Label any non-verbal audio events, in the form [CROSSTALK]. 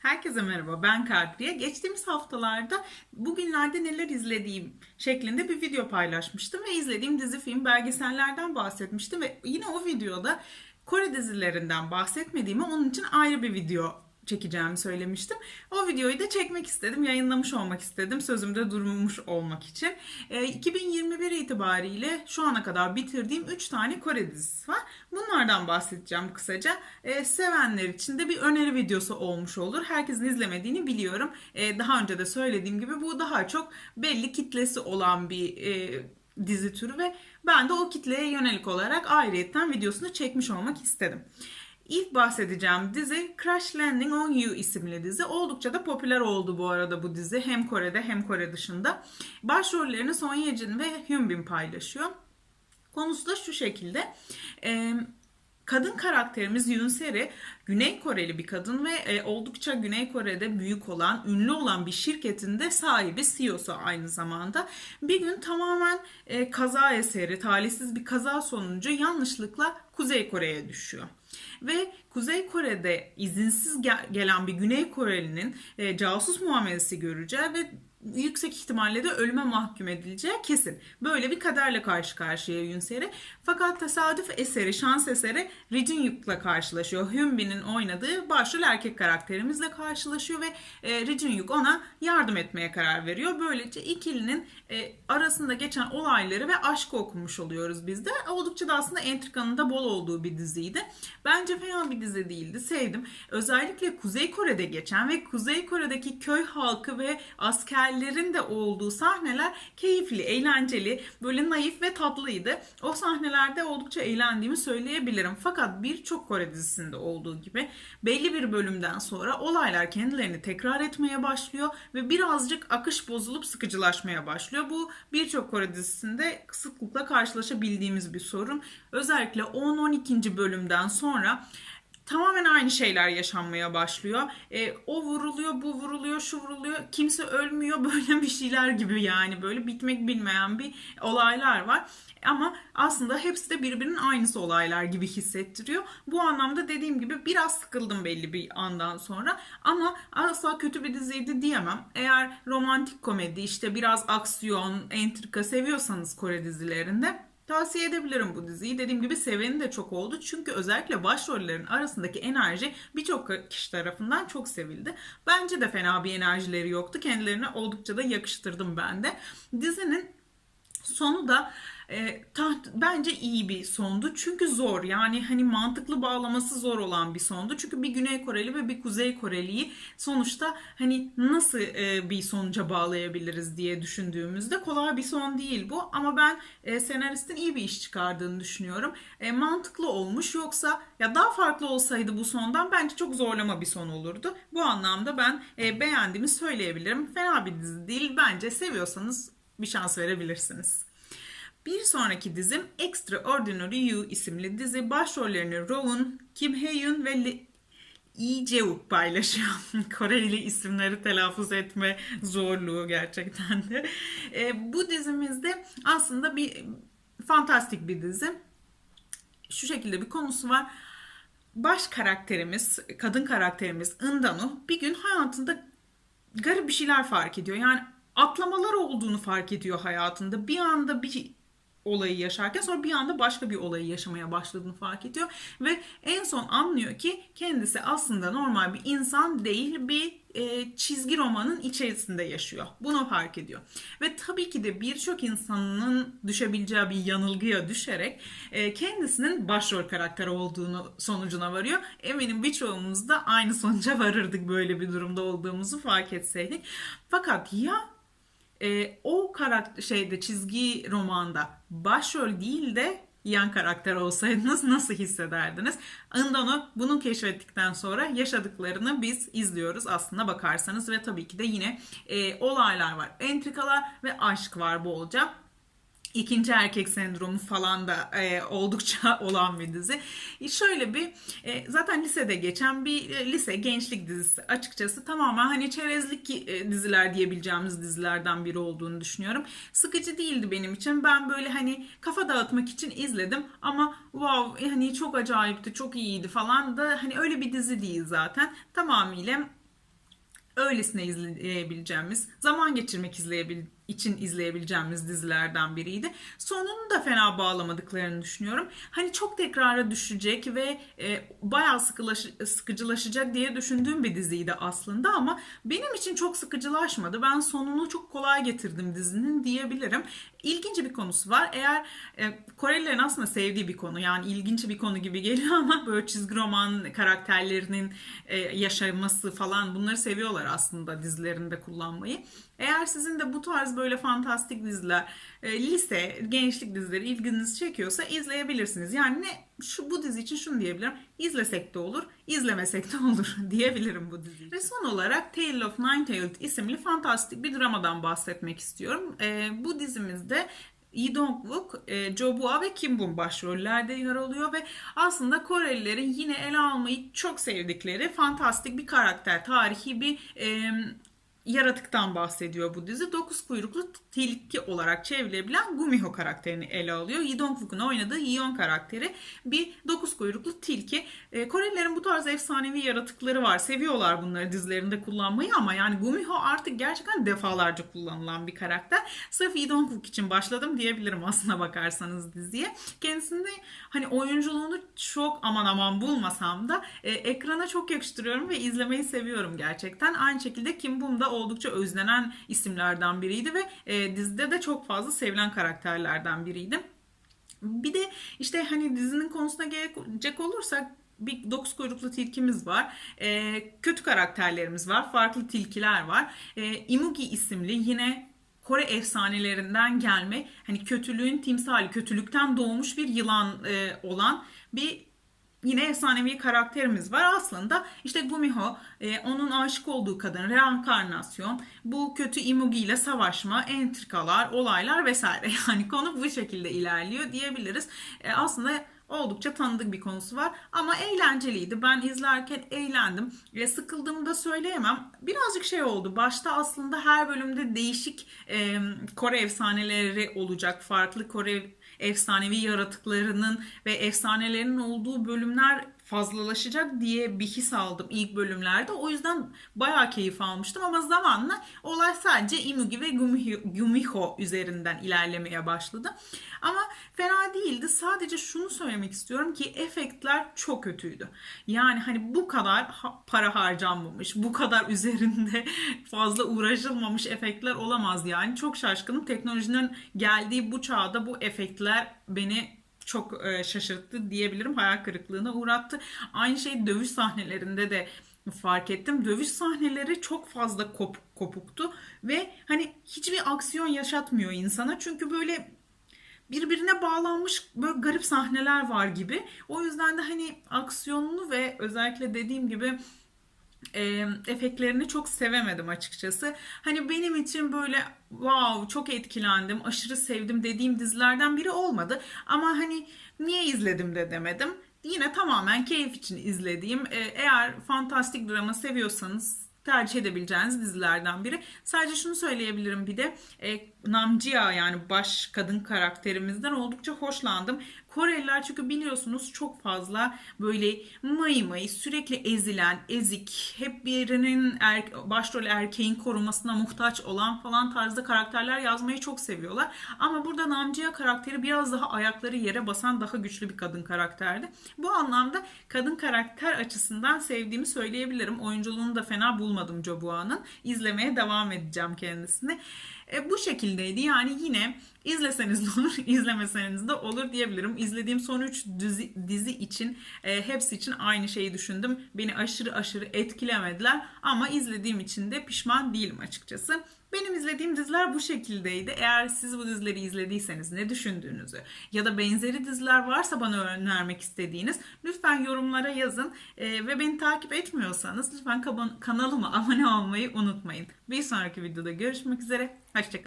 Herkese merhaba ben Kadriye. Geçtiğimiz haftalarda bugünlerde neler izlediğim şeklinde bir video paylaşmıştım ve izlediğim dizi film belgesellerden bahsetmiştim ve yine o videoda Kore dizilerinden bahsetmediğimi onun için ayrı bir video çekeceğimi söylemiştim. O videoyu da çekmek istedim, yayınlamış olmak istedim, sözümde durmuş olmak için. E, 2021 itibariyle şu ana kadar bitirdiğim 3 tane Kore dizisi var. Bunlardan bahsedeceğim kısaca. E, sevenler için de bir öneri videosu olmuş olur. Herkesin izlemediğini biliyorum. E, daha önce de söylediğim gibi bu daha çok belli kitlesi olan bir e, dizi türü ve ben de o kitleye yönelik olarak ayrıyetten videosunu çekmiş olmak istedim. İlk bahsedeceğim dizi Crash Landing on You isimli dizi. Oldukça da popüler oldu bu arada bu dizi. Hem Kore'de hem Kore dışında. Başrollerini Son Ye Jin ve Hyun Bin paylaşıyor. Konusu da şu şekilde. Ee, kadın karakterimiz Yunseri Güney Koreli bir kadın ve e, oldukça Güney Kore'de büyük olan, ünlü olan bir şirketin de sahibi, CEO'su aynı zamanda. Bir gün tamamen e, kaza eseri, talihsiz bir kaza sonucu yanlışlıkla Kuzey Kore'ye düşüyor. Ve Kuzey Kore'de izinsiz gel- gelen bir Güney Koreli'nin e, casus muamelesi göreceği ve yüksek ihtimalle de ölüme mahkum edileceği kesin. Böyle bir kaderle karşı karşıya Yunseri. Fakat tesadüf eseri, şans eseri Ri Jin Yuk'la karşılaşıyor. Hyun Bin'in oynadığı başrol erkek karakterimizle karşılaşıyor ve e, Ri Jin Yuk ona yardım etmeye karar veriyor. Böylece ikilinin e, arasında geçen olayları ve aşkı okumuş oluyoruz biz de. Oldukça da aslında entrikanın da bol olduğu bir diziydi. Bence fena bir dizi değildi. Sevdim. Özellikle Kuzey Kore'de geçen ve Kuzey Kore'deki köy halkı ve askerlerin de olduğu sahneler keyifli, eğlenceli, böyle naif ve tatlıydı. O sahnelerde oldukça eğlendiğimi söyleyebilirim. Fakat birçok Kore dizisinde olduğu gibi belli bir bölümden sonra olaylar kendilerini tekrar etmeye başlıyor ve birazcık akış bozulup sıkıcılaşmaya başlıyor. Bu birçok Kore dizisinde sıklıkla karşılaşabildiğimiz bir sorun. Özellikle 10-12. bölümden sonra tamamen aynı şeyler yaşanmaya başlıyor. E, o vuruluyor, bu vuruluyor, şu vuruluyor. Kimse ölmüyor [LAUGHS] böyle bir şeyler gibi yani böyle bitmek bilmeyen bir olaylar var. Ama aslında hepsi de birbirinin aynısı olaylar gibi hissettiriyor. Bu anlamda dediğim gibi biraz sıkıldım belli bir andan sonra. Ama asla kötü bir diziydi diyemem. Eğer romantik komedi işte biraz aksiyon, entrika seviyorsanız Kore dizilerinde Tavsiye edebilirim bu diziyi. Dediğim gibi seveni de çok oldu. Çünkü özellikle başrollerin arasındaki enerji birçok kişi tarafından çok sevildi. Bence de fena bir enerjileri yoktu. Kendilerine oldukça da yakıştırdım ben de. Dizinin sonu da e, taht, bence iyi bir sondu. Çünkü zor. Yani hani mantıklı bağlaması zor olan bir sondu. Çünkü bir Güney Koreli ve bir Kuzey Koreli'yi sonuçta hani nasıl e, bir sonuca bağlayabiliriz diye düşündüğümüzde kolay bir son değil bu. Ama ben e, senaristin iyi bir iş çıkardığını düşünüyorum. E, mantıklı olmuş. Yoksa ya daha farklı olsaydı bu sondan bence çok zorlama bir son olurdu. Bu anlamda ben e, beğendiğimi söyleyebilirim. Fena bir dizi değil. Bence seviyorsanız bir şans verebilirsiniz. Bir sonraki dizim Extraordinary You isimli dizi. Başrollerini Rowan, Kim Hae-yoon ve Lee Jae-wook paylaşıyor. [LAUGHS] Koreli isimleri telaffuz etme zorluğu gerçekten de. E, bu dizimizde aslında bir fantastik bir dizi. Şu şekilde bir konusu var. Baş karakterimiz, kadın karakterimiz Indanu bir gün hayatında garip bir şeyler fark ediyor. Yani atlamalar olduğunu fark ediyor hayatında. Bir anda bir olayı yaşarken sonra bir anda başka bir olayı yaşamaya başladığını fark ediyor ve en son anlıyor ki kendisi aslında normal bir insan değil bir e, çizgi romanın içerisinde yaşıyor. Bunu fark ediyor. Ve tabii ki de birçok insanın düşebileceği bir yanılgıya düşerek e, kendisinin başrol karakteri olduğunu sonucuna varıyor. Eminim birçoğumuz da aynı sonuca varırdık böyle bir durumda olduğumuzu fark etseydik. Fakat ya e, o karakter şeyde çizgi romanda başrol değil de yan karakter olsaydınız [LAUGHS] nasıl hissederdiniz? Indon'u bunu keşfettikten sonra yaşadıklarını biz izliyoruz aslında bakarsanız ve tabii ki de yine e, olaylar var. Entrikalar ve aşk var bolca. İkinci erkek sendromu falan da e, oldukça [LAUGHS] olan bir dizi. E, şöyle bir e, zaten lisede geçen bir e, lise gençlik dizisi açıkçası tamamen hani çerezlik e, diziler diyebileceğimiz dizilerden biri olduğunu düşünüyorum. Sıkıcı değildi benim için. Ben böyle hani kafa dağıtmak için izledim ama wow hani çok acayipti, çok iyiydi falan da hani öyle bir dizi değil zaten. Tamamıyla öylesine izleyebileceğimiz, zaman geçirmek izleyebil için izleyebileceğimiz dizilerden biriydi. Sonunu da fena bağlamadıklarını düşünüyorum. Hani çok tekrara düşecek ve e, bayağı sıkılaş, sıkıcılaşacak diye düşündüğüm bir diziydi aslında ama benim için çok sıkıcılaşmadı. Ben sonunu çok kolay getirdim dizinin diyebilirim. İlginç bir konusu var. Eğer e, Korelilerin aslında sevdiği bir konu yani ilginç bir konu gibi [LAUGHS] geliyor ama böyle çizgi roman karakterlerinin e, yaşaması falan bunları seviyorlar aslında dizilerinde kullanmayı. Eğer sizin de bu tarz böyle fantastik diziler, lise, gençlik dizileri ilginizi çekiyorsa izleyebilirsiniz. Yani ne şu bu dizi için şunu diyebilirim. İzlesek de olur, izlemesek de [LAUGHS] olur diyebilirim bu dizi. Ve son olarak Tale of Nine-Tailed isimli fantastik bir dramadan bahsetmek istiyorum. E, bu dizimizde Lee Dong-wook, e, Jo Bua ve Kim Bum başrollerde yer alıyor ve aslında Korelilerin yine ele almayı çok sevdikleri fantastik bir karakter, tarihi bir e, yaratıktan bahsediyor bu dizi. Dokuz kuyruklu tilki olarak çevrilebilen Gumiho karakterini ele alıyor. Lee Dong-wook'un oynadığı Yeon karakteri bir dokuz kuyruklu tilki. E, Korelilerin bu tarz efsanevi yaratıkları var. Seviyorlar bunları dizilerinde kullanmayı ama yani Gumiho artık gerçekten defalarca kullanılan bir karakter. Sırf Lee Dong-wook için başladım diyebilirim aslına bakarsanız diziye. Kendisinde hani oyunculuğunu çok aman aman bulmasam da e, ekrana çok yakıştırıyorum ve izlemeyi seviyorum gerçekten. Aynı şekilde Kim Bum da oldukça özlenen isimlerden biriydi ve e, dizide de çok fazla sevilen karakterlerden biriydi. Bir de işte hani dizinin konusuna gelecek olursak bir dokuz kuyruklu tilkimiz var. E, kötü karakterlerimiz var. Farklı tilkiler var. E, Imugi isimli yine Kore efsanelerinden gelme hani kötülüğün timsali, kötülükten doğmuş bir yılan e, olan bir yine efsanevi karakterimiz var. Aslında işte Gumiho e, onun aşık olduğu kadın reenkarnasyon, bu kötü Imugi ile savaşma, entrikalar, olaylar vesaire. [LAUGHS] Yani konu bu şekilde ilerliyor diyebiliriz. E, aslında oldukça tanıdık bir konusu var ama eğlenceliydi. Ben izlerken eğlendim. E, sıkıldığımı da söyleyemem. Birazcık şey oldu. Başta aslında her bölümde değişik e, Kore efsaneleri olacak. Farklı Kore efsanevi yaratıklarının ve efsanelerinin olduğu bölümler fazlalaşacak diye bir his aldım ilk bölümlerde. O yüzden bayağı keyif almıştım ama zamanla olay sadece Imugi ve Gumiho üzerinden ilerlemeye başladı. Ama fena değildi. Sadece şunu söylemek istiyorum ki efektler çok kötüydü. Yani hani bu kadar para harcanmamış, bu kadar üzerinde [LAUGHS] fazla uğraşılmamış efektler olamaz yani. Çok şaşkınım. Teknolojinin geldiği bu çağda bu efektler beni çok e, şaşırttı diyebilirim. Hayal kırıklığına uğrattı. Aynı şey dövüş sahnelerinde de fark ettim. Dövüş sahneleri çok fazla kopuk, kopuktu ve hani hiçbir aksiyon yaşatmıyor insana. Çünkü böyle birbirine bağlanmış böyle garip sahneler var gibi. O yüzden de hani aksiyonlu ve özellikle dediğim gibi e, efektlerini çok sevemedim açıkçası. Hani benim için böyle wow çok etkilendim, aşırı sevdim dediğim dizilerden biri olmadı. Ama hani niye izledim de demedim. Yine tamamen keyif için izlediğim. E, eğer fantastik drama seviyorsanız tercih edebileceğiniz dizilerden biri. Sadece şunu söyleyebilirim bir de e, Namjia yani baş kadın karakterimizden oldukça hoşlandım. Koreliler çünkü biliyorsunuz çok fazla böyle mayı mayı sürekli ezilen, ezik, hep birinin er, başrol erkeğin korumasına muhtaç olan falan tarzda karakterler yazmayı çok seviyorlar. Ama burada Namjia karakteri biraz daha ayakları yere basan daha güçlü bir kadın karakterdi. Bu anlamda kadın karakter açısından sevdiğimi söyleyebilirim. Oyunculuğunu da fena bulmadım Jobua'nın. İzlemeye devam edeceğim kendisini. E, bu şekildeydi. Yani yine izleseniz de olur, [LAUGHS] izlemeseniz de olur diyebilirim. İzlediğim son 3 dizi, dizi için e, hepsi için aynı şeyi düşündüm. Beni aşırı aşırı etkilemediler ama izlediğim için de pişman değilim açıkçası. Benim izlediğim diziler bu şekildeydi. Eğer siz bu dizileri izlediyseniz ne düşündüğünüzü ya da benzeri diziler varsa bana önermek istediğiniz lütfen yorumlara yazın. Ee, ve beni takip etmiyorsanız lütfen kanalıma [LAUGHS] abone olmayı unutmayın. Bir sonraki videoda görüşmek üzere. Hoşçakalın.